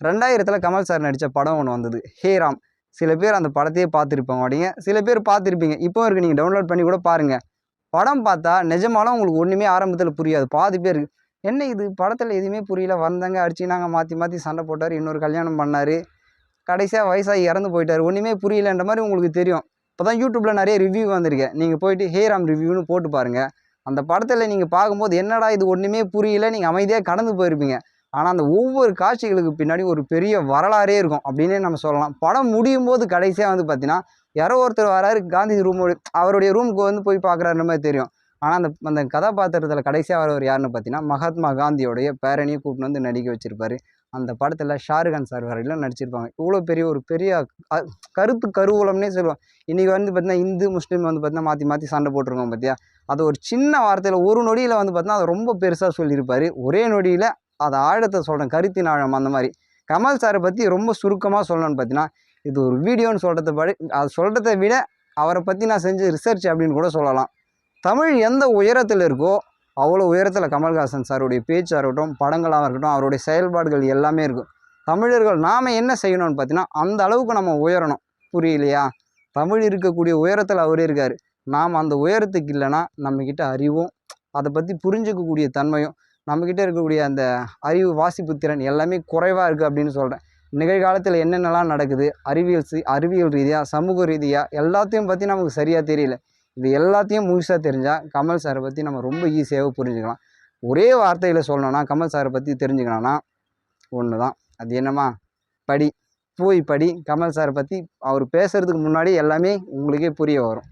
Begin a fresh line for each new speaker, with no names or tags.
ரெண்டாயிரத்தில் கமல் சார் நடித்த படம் ஒன்று வந்தது. ஹே ராம். சில பேர் அந்த படத்தையே பார்த்துருப்பாங்க அப்படிங்க. சில பேர் பார்த்துருப்பீங்க. இப்போ இருக்கு நீங்கள் டவுன்லோட் பண்ணி கூட பாருங்கள் படம் பார்த்தா நிஜமாலும் உங்களுக்கு ஒன்றுமே ஆரம்பத்தில் புரியாது. பாதி பேர் என்ன இது? படத்தில் எதுவுமே புரியல. வந்தாங்க நாங்கள் மாற்றி மாற்றி சண்டை போட்டார் இன்னொரு கல்யாணம் பண்ணார். கடைசியாக வயசாகி இறந்து போயிட்டார். ஒன்றுமே புரியலன்ற மாதிரி உங்களுக்கு தெரியும். இப்போ தான் யூடியூப்பில் நிறைய ரிவ்யூ வந்திருக்கு. நீங்கள் போயிட்டு ஹேராம் ரிவ்யூன்னு போட்டு பாருங்கள் அந்த படத்தில் நீங்கள் பார்க்கும்போது என்னடா இது? ஒன்றுமே புரியல. நீங்கள் அமைதியாக கடந்து போயிருப்பீங்க. ஆனால் அந்த ஒவ்வொரு காட்சிகளுக்கு பின்னாடி ஒரு பெரிய வரலாறே இருக்கும். அப்படின்னே நம்ம சொல்லலாம். படம் முடியும் போது கடைசியாக வந்து பார்த்தீங்கன்னா யாரோ ஒருத்தர் வராரு காந்தி ரூம் அவருடைய ரூமுக்கு வந்து போய் பார்க்குறாரு மாதிரி தெரியும். ஆனால் அந்த அந்த கதாபாத்திரத்தில் கடைசியாக வரவர் யாருன்னு பார்த்தீங்கன்னா மகாத்மா காந்தியோடைய பேரணியை கூப்பிட்டு வந்து நடிக்க வச்சுருப்பாரு. அந்த படத்தில் ஷாருக்கான் சார் வரையிலும் நடிச்சிருப்பாங்க. இவ்வளோ பெரிய ஒரு பெரிய கருத்து கருவூலம்னே சொல்லுவோம் இன்றைக்கி வந்து பார்த்தீங்கன்னா இந்து முஸ்லீம் வந்து பார்த்தீங்கன்னா மாற்றி மாற்றி சண்டை போட்டிருக்கோம் பார்த்தியா அது ஒரு சின்ன வார்த்தையில் ஒரு நொடியில் வந்து பார்த்தீங்கன்னா அது ரொம்ப பெருசாக சொல்லியிருப்பார். ஒரே நொடியில் அதை ஆழத்தை சொல்கிறேன் கருத்தின் ஆழம் அந்த மாதிரி. கமல் சாரை பற்றி ரொம்ப சுருக்கமாக சொல்லணும்னு பார்த்தீங்கன்னா இது ஒரு வீடியோன்னு சொல்கிறத படி அது சொல்கிறத விட அவரை பற்றி நான் செஞ்ச ரிசர்ச் அப்படின்னு கூட சொல்லலாம். தமிழ் எந்த உயரத்தில் இருக்கோ அவ்வளோ உயரத்தில் கமல்ஹாசன் சாருடைய பேச்சாக இருக்கட்டும் படங்களாக இருக்கட்டும் அவருடைய செயல்பாடுகள் எல்லாமே இருக்கும். தமிழர்கள் நாம் என்ன செய்யணும்னு பார்த்தீங்கன்னா அந்த அளவுக்கு நம்ம உயரணும். புரியலையா? தமிழ் இருக்கக்கூடிய உயரத்தில் அவரே இருக்கார். நாம் அந்த உயரத்துக்கு இல்லைன்னா நம்மக்கிட்ட அறிவும் அதை பற்றி புரிஞ்சுக்கக்கூடிய தன்மையும் நம்மக்கிட்ட இருக்கக்கூடிய அந்த அறிவு வாசிப்பு திறன் எல்லாமே குறைவாக இருக்குது அப்படின்னு சொல்கிறேன் நிகழ்காலத்தில் என்னென்னலாம் நடக்குது? அறிவியல் அறிவியல் ரீதியாக சமூக ரீதியாக எல்லாத்தையும் பற்றி நமக்கு சரியாக தெரியல. இது எல்லாத்தையும் முழுசாக தெரிஞ்சால் கமல் சாரை பற்றி நம்ம ரொம்ப ஈஸியாக புரிஞ்சுக்கலாம். ஒரே வார்த்தையில் சொல்லணும்னா கமல் சாரை பற்றி தெரிஞ்சுக்கணும்னா ஒன்று தான் அது என்னம்மா? படி. போய் படி. கமல் சாரை பற்றி அவர் பேசுகிறதுக்கு முன்னாடி எல்லாமே உங்களுக்கே புரிய வரும்.